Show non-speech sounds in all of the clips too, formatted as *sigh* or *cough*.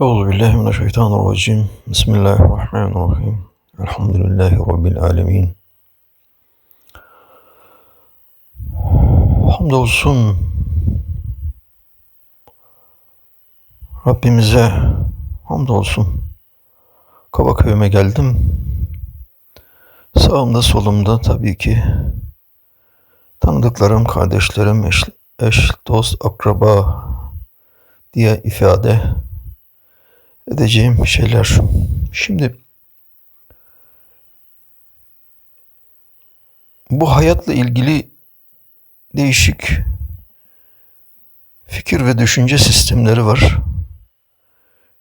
Euzu billahi mineşşeytanirracim. Bismillahirrahmanirrahim. Elhamdülillahi rabbil alamin. Hamdolsun Rabbimize hamdolsun. Kabaköy'üme geldim. Sağımda solumda tabii ki tanıdıklarım, kardeşlerim, eş, eş dost, akraba diye ifade edeceğim şeyler. Şimdi bu hayatla ilgili değişik fikir ve düşünce sistemleri var.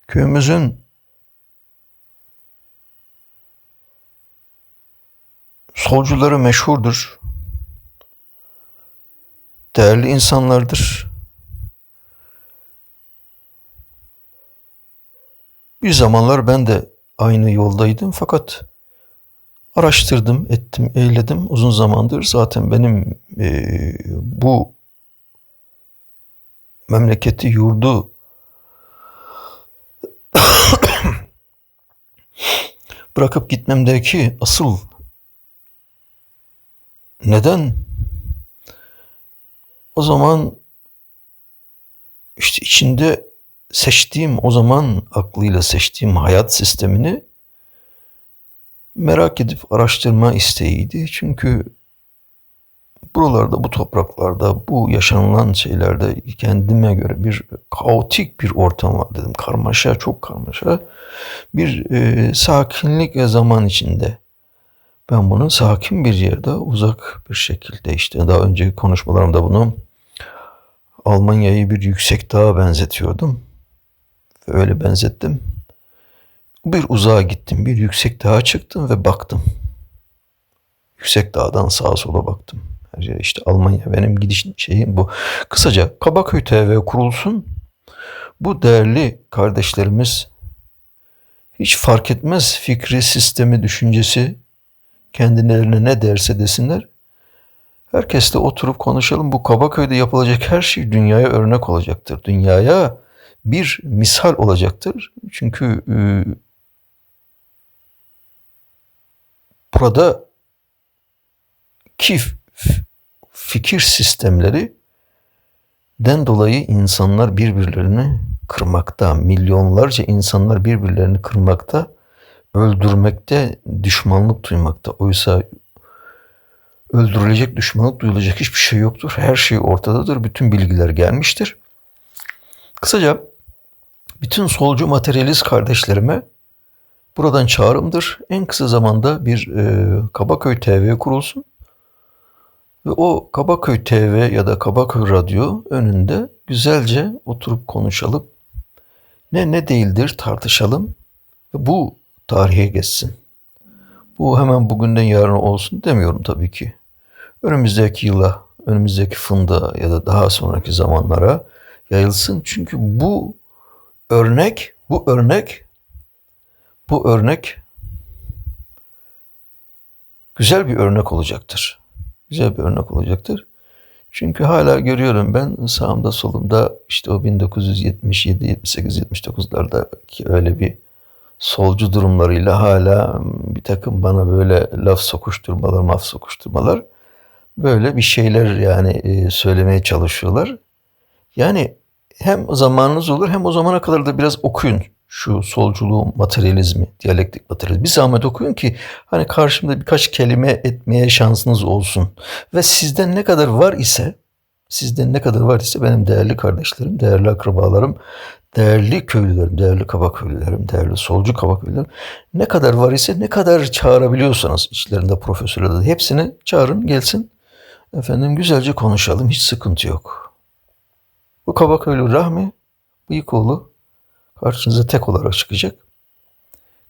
Köyümüzün solcuları meşhurdur. Değerli insanlardır. Bir zamanlar ben de aynı yoldaydım fakat araştırdım, ettim, eyledim. Uzun zamandır zaten benim e, bu memleketi, yurdu *coughs* bırakıp gitmemdeki asıl neden o zaman işte içinde seçtiğim o zaman aklıyla seçtiğim hayat sistemini merak edip araştırma isteğiydi. Çünkü buralarda, bu topraklarda, bu yaşanılan şeylerde kendime göre bir kaotik bir ortam var dedim. Karmaşa, çok karmaşa. Bir e, sakinlik ve zaman içinde. Ben bunu sakin bir yerde, uzak bir şekilde işte daha önceki konuşmalarımda bunu Almanya'yı bir yüksek dağa benzetiyordum. Öyle benzettim. Bir uzağa gittim, bir yüksek dağa çıktım ve baktım. Yüksek dağdan sağa sola baktım. Her yere işte Almanya benim gidiş şeyim bu. Kısaca Kabaköy TV kurulsun. Bu değerli kardeşlerimiz hiç fark etmez fikri, sistemi, düşüncesi kendilerine ne derse desinler. Herkesle oturup konuşalım. Bu Kabaköy'de yapılacak her şey dünyaya örnek olacaktır. Dünyaya bir misal olacaktır. Çünkü e, burada ki fikir sistemleri den dolayı insanlar birbirlerini kırmakta, milyonlarca insanlar birbirlerini kırmakta, öldürmekte, düşmanlık duymakta. Oysa öldürülecek, düşmanlık duyulacak hiçbir şey yoktur. Her şey ortadadır. Bütün bilgiler gelmiştir. Kısaca bütün solcu materyalist kardeşlerime buradan çağrımdır. En kısa zamanda bir e, Kabaköy TV kurulsun. Ve o Kabaköy TV ya da Kabaköy Radyo önünde güzelce oturup konuşalım. Ne ne değildir tartışalım. Ve bu tarihe geçsin. Bu hemen bugünden yarın olsun demiyorum tabii ki. Önümüzdeki yıla, önümüzdeki fında ya da daha sonraki zamanlara yayılsın. Çünkü bu örnek, bu örnek, bu örnek güzel bir örnek olacaktır. Güzel bir örnek olacaktır. Çünkü hala görüyorum ben sağımda solumda işte o 1977, 78, 79'larda ki öyle bir solcu durumlarıyla hala bir takım bana böyle laf sokuşturmalar, maf sokuşturmalar böyle bir şeyler yani e, söylemeye çalışıyorlar. Yani hem zamanınız olur hem o zamana kadar da biraz okuyun şu solculuğu, materyalizmi, diyalektik materyalizmi. Bir zahmet okuyun ki hani karşımda birkaç kelime etmeye şansınız olsun. Ve sizden ne kadar var ise, sizden ne kadar var ise benim değerli kardeşlerim, değerli akrabalarım, değerli köylülerim, değerli kaba köylülerim, değerli solcu kaba köylülerim ne kadar var ise ne kadar çağırabiliyorsanız içlerinde profesörler hepsini çağırın gelsin. Efendim güzelce konuşalım hiç sıkıntı yok. Bu Kabaköylü Rahmi Bıyıkoğlu karşınıza tek olarak çıkacak.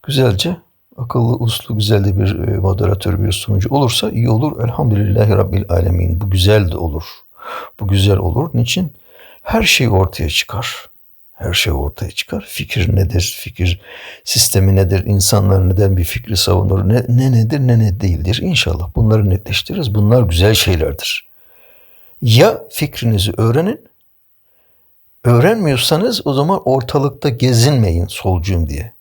Güzelce akıllı, uslu, güzel de bir e, moderatör, bir sunucu olursa iyi olur. Elhamdülillahi Rabbil Alemin. Bu güzel de olur. Bu güzel olur. Niçin? Her şey ortaya çıkar. Her şey ortaya çıkar. Fikir nedir? Fikir sistemi nedir? İnsanlar neden bir fikri savunur? Ne, ne nedir ne ne değildir? İnşallah bunları netleştiririz. Bunlar güzel şeylerdir. Ya fikrinizi öğrenin Öğrenmiyorsanız o zaman ortalıkta gezinmeyin solcuyum diye.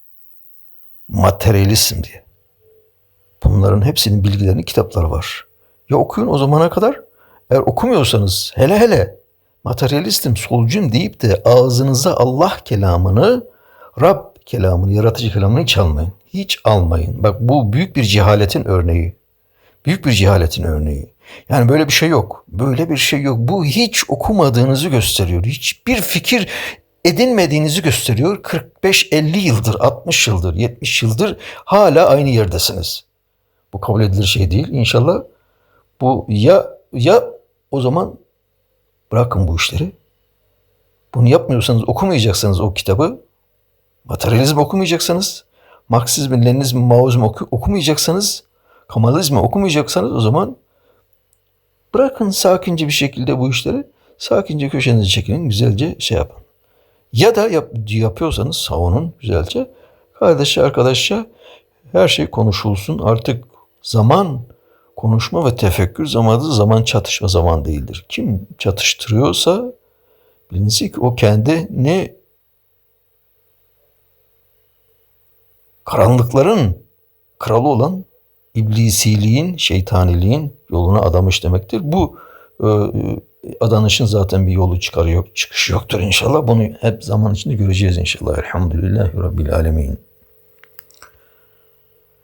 Materyalistim diye. Bunların hepsinin bilgilerini kitapları var. Ya okuyun o zamana kadar. Eğer okumuyorsanız hele hele materyalistim, solcuyum deyip de ağzınıza Allah kelamını, Rab kelamını, yaratıcı kelamını hiç almayın. Hiç almayın. Bak bu büyük bir cehaletin örneği. Büyük bir cehaletin örneği. Yani böyle bir şey yok. Böyle bir şey yok. Bu hiç okumadığınızı gösteriyor. Hiçbir fikir edinmediğinizi gösteriyor. 45-50 yıldır, 60 yıldır, 70 yıldır hala aynı yerdesiniz. Bu kabul edilir şey değil. İnşallah bu ya ya o zaman bırakın bu işleri. Bunu yapmıyorsanız, okumayacaksanız o kitabı, materyalizm okumayacaksanız, Marksizm, Leninizm, Maoizm oku, okumayacaksanız, Kemalizmi okumayacaksanız o zaman bırakın sakince bir şekilde bu işleri, sakince köşenizi çekilin, güzelce şey yapın. Ya da yap, yapıyorsanız savunun güzelce. Kardeşçe, arkadaşça her şey konuşulsun. Artık zaman konuşma ve tefekkür zamanı zaman çatışma zaman değildir. Kim çatıştırıyorsa bilinsin ki o kendi ne karanlıkların kralı olan iblisiliğin, şeytaniliğin yoluna adamış demektir. Bu e, adanışın zaten bir yolu çıkarı yok, çıkışı yoktur inşallah. Bunu hep zaman içinde göreceğiz inşallah. Elhamdülillahi Rabbil Alemin.